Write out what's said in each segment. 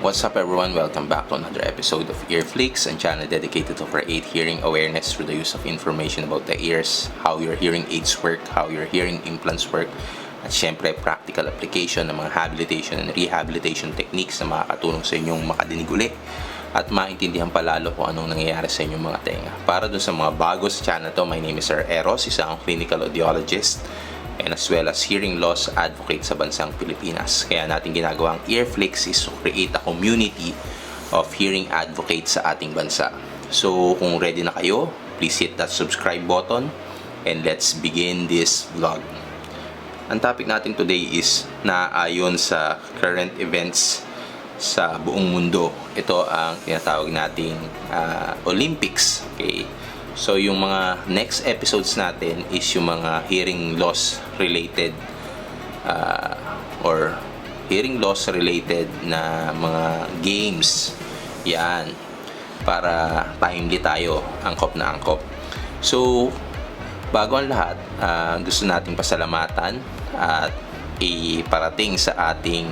What's up everyone? Welcome back to another episode of Earflix, a channel dedicated to create hearing awareness through the use of information about the ears, how your hearing aids work, how your hearing implants work, at syempre practical application ng mga habilitation and rehabilitation techniques na makakatulong sa inyong makadinig uli at maintindihan palalo kung anong nangyayari sa inyong mga tenga. Para dun sa mga bago sa channel to, my name is Sir Eros, isa akong clinical audiologist and as well as hearing loss advocate sa bansang Pilipinas. Kaya natin ginagawang Earflix is to create a community of hearing advocates sa ating bansa. So kung ready na kayo, please hit that subscribe button and let's begin this vlog. Ang topic natin today is naayon sa current events sa buong mundo. Ito ang tinatawag nating ah, Olympics. Okay? So yung mga next episodes natin is yung mga hearing loss related ah, or hearing loss related na mga games. Yan. Para timely tayo, angkop na angkop. So, bago ang lahat, ah, gusto nating pasalamatan at iparating sa ating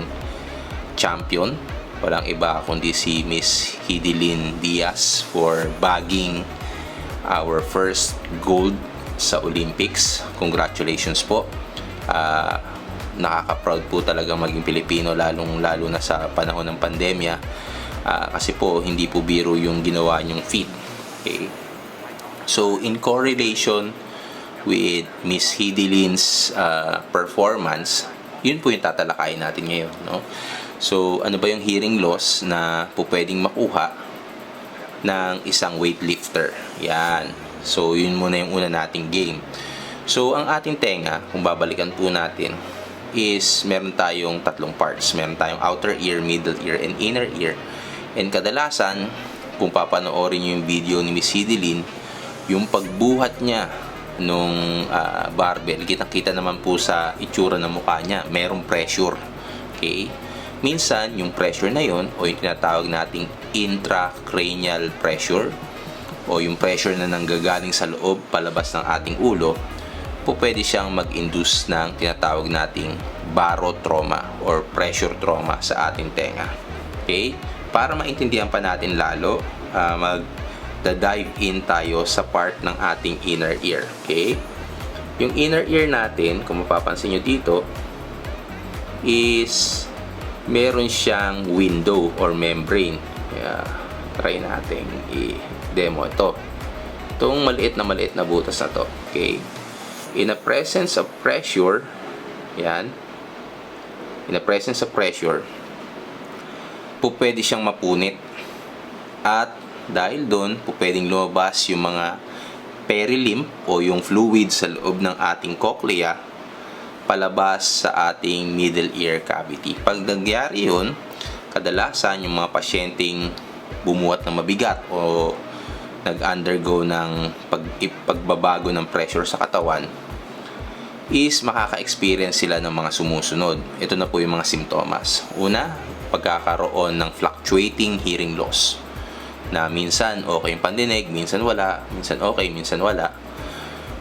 champion. Walang iba kundi si Miss Hidilyn Diaz for bagging our first gold sa Olympics. Congratulations po. Ah, nakaka-proud po talaga maging Pilipino lalong lalo na sa panahon ng pandemya. Ah, kasi po hindi po biro yung ginawa niyong feat. Okay? So in correlation with Miss Hidilyn's uh, performance, yun po yung tatalakayin natin ngayon. No? So ano ba yung hearing loss na po pwedeng makuha ng isang weightlifter? Yan. So yun muna yung una nating game. So ang ating tenga, kung babalikan po natin, is meron tayong tatlong parts. Meron tayong outer ear, middle ear, and inner ear. And kadalasan, kung papanoorin nyo yung video ni Miss Hidilyn, yung pagbuhat niya nung ah, barbell, kitang-kita naman po sa itsura ng mukha niya, merong pressure. Okay? Minsan, yung pressure na yon o yung tinatawag nating intracranial pressure o yung pressure na nanggagaling sa loob palabas ng ating ulo, po pwede siyang mag-induce ng tinatawag nating barotrauma or pressure trauma sa ating tenga. Okay? Para maintindihan pa natin lalo, ah, mag dive in tayo sa part ng ating inner ear. Okay? Yung inner ear natin, kung mapapansin nyo dito, is meron siyang window or membrane. Kaya, try natin i-demo ito. Itong maliit na maliit na butas na to. Okay? In the presence of pressure, yan, in the presence of pressure, po pwede siyang mapunit. At dahil doon, po pwedeng lumabas yung mga perilymph o yung fluid sa loob ng ating cochlea palabas sa ating middle ear cavity. Pag nangyari yun, kadalasan yung mga pasyenteng bumuhat ng mabigat o nag-undergo ng pag, pagbabago ng pressure sa katawan is makaka-experience sila ng mga sumusunod. Ito na po yung mga simptomas. Una, pagkakaroon ng fluctuating hearing loss na minsan okay yung pandinig, minsan wala, minsan okay, minsan wala.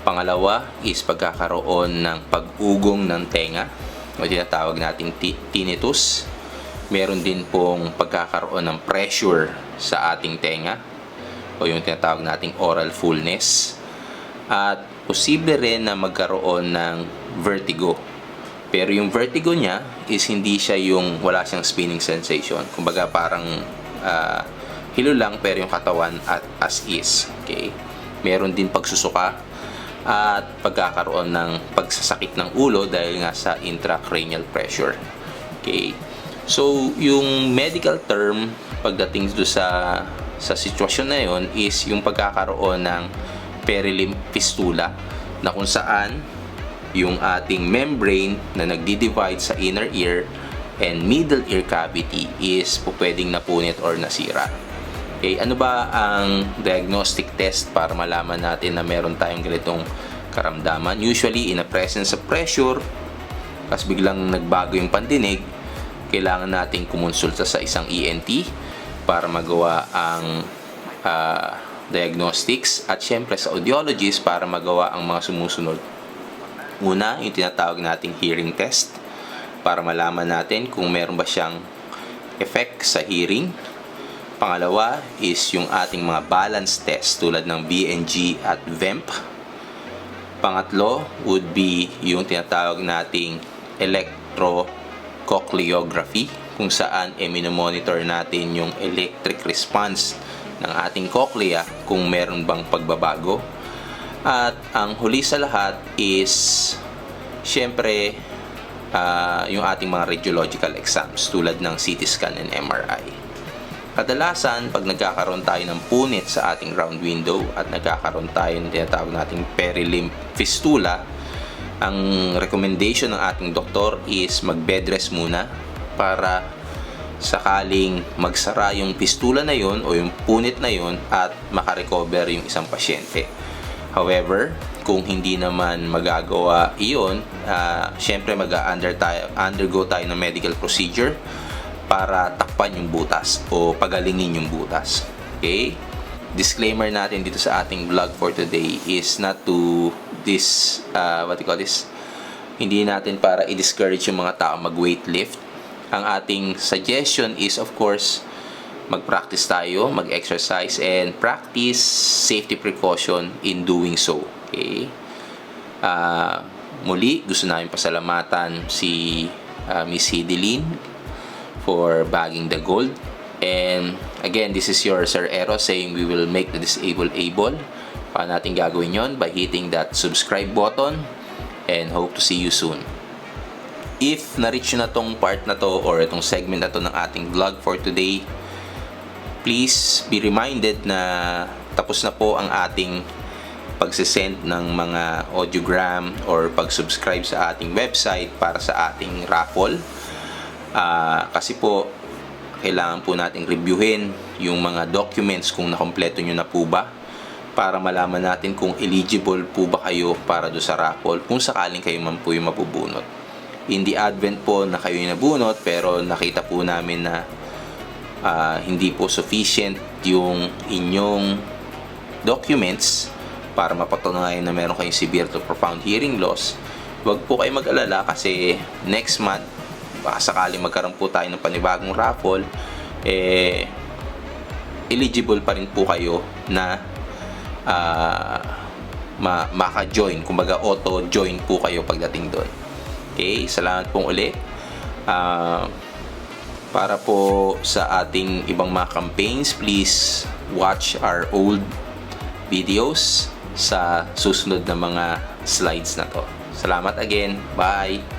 Pangalawa is pagkakaroon ng pag-ugong ng tenga o tinatawag nating ti- tinnitus. Meron din pong pagkakaroon ng pressure sa ating tenga o yung tinatawag nating oral fullness. At posible rin na magkaroon ng vertigo. Pero yung vertigo niya is hindi siya yung wala siyang spinning sensation. Kumbaga parang ah, hilo lang pero yung katawan at as is. Okay? Meron din pagsusuka at pagkakaroon ng pagsasakit ng ulo dahil nga sa intracranial pressure. Okay? So, yung medical term pagdating do sa sa sitwasyon na yon is yung pagkakaroon ng perilymph fistula na kung saan yung ating membrane na nagdi-divide sa inner ear and middle ear cavity is pwedeng napunit or nasira. Okay, ano ba ang diagnostic test para malaman natin na meron tayong ganitong karamdaman? Usually, in the presence of pressure, kasi biglang nagbago yung pandinig, kailangan nating kumonsulta sa isang ENT para magawa ang ah, diagnostics at syempre sa audiologist para magawa ang mga sumusunod. Una, yung tinatawag nating hearing test para malaman natin kung meron ba siyang effect sa hearing. Pangalawa is yung ating mga balance test tulad ng BNG at VEMP. Pangatlo would be yung tinatawag nating electrocochleography kung saan e monitor natin yung electric response ng ating cochlea kung meron bang pagbabago. At ang huli sa lahat is syempre ah, yung ating mga radiological exams tulad ng CT scan and MRI. Kadalasan, pag nagkakaroon tayo ng punit sa ating round window at nagkakaroon tayo ng tinatawag nating perilimb fistula, ang recommendation ng ating doktor is mag-bed rest muna para sakaling magsara yung fistula na yun o yung punit na yun at makarecover yung isang pasyente. However, kung hindi naman magagawa iyon, uh, syempre mag-under tayo, undergo tayo ng medical procedure para takpan yung butas o pagalingin yung butas. Okay? Disclaimer natin dito sa ating vlog for today is not to this, uh, what you call this? Hindi natin para i-discourage yung mga tao mag-weightlift. Ang ating suggestion is of course, mag-practice tayo, mag-exercise, and practice safety precaution in doing so. Okay? Ah, muli, gusto namin pasalamatan si ah, Miss Hideline for bagging the gold. And again, this is your Sir Ero saying we will make the disabled able. Paano natin gagawin yon By hitting that subscribe button and hope to see you soon. If na-reach na tong part na to or itong segment na to ng ating vlog for today, please be reminded na tapos na po ang ating pagsisend ng mga audiogram or pag-subscribe sa ating website para sa ating raffle. Ah, kasi po, kailangan po nating reviewin yung mga documents kung nakompleto nyo na po ba para malaman natin kung eligible po ba kayo para do sa raffle kung sakaling kayo man po yung mabubunot. In the advent po na kayo yung nabunot pero nakita po namin na ah, hindi po sufficient yung inyong documents para mapatunayan na meron kayong severe to profound hearing loss, huwag po kayo mag-alala kasi next month, baka sakaling magkaroon po tayo ng panibagong raffle, eh, eligible pa rin po kayo na ah, ma maka-join, kumbaga auto-join po kayo pagdating doon. Okay, salamat pong uli. Ah, para po sa ating ibang mga campaigns, please watch our old videos sa susunod na mga slides na to. Salamat again. Bye!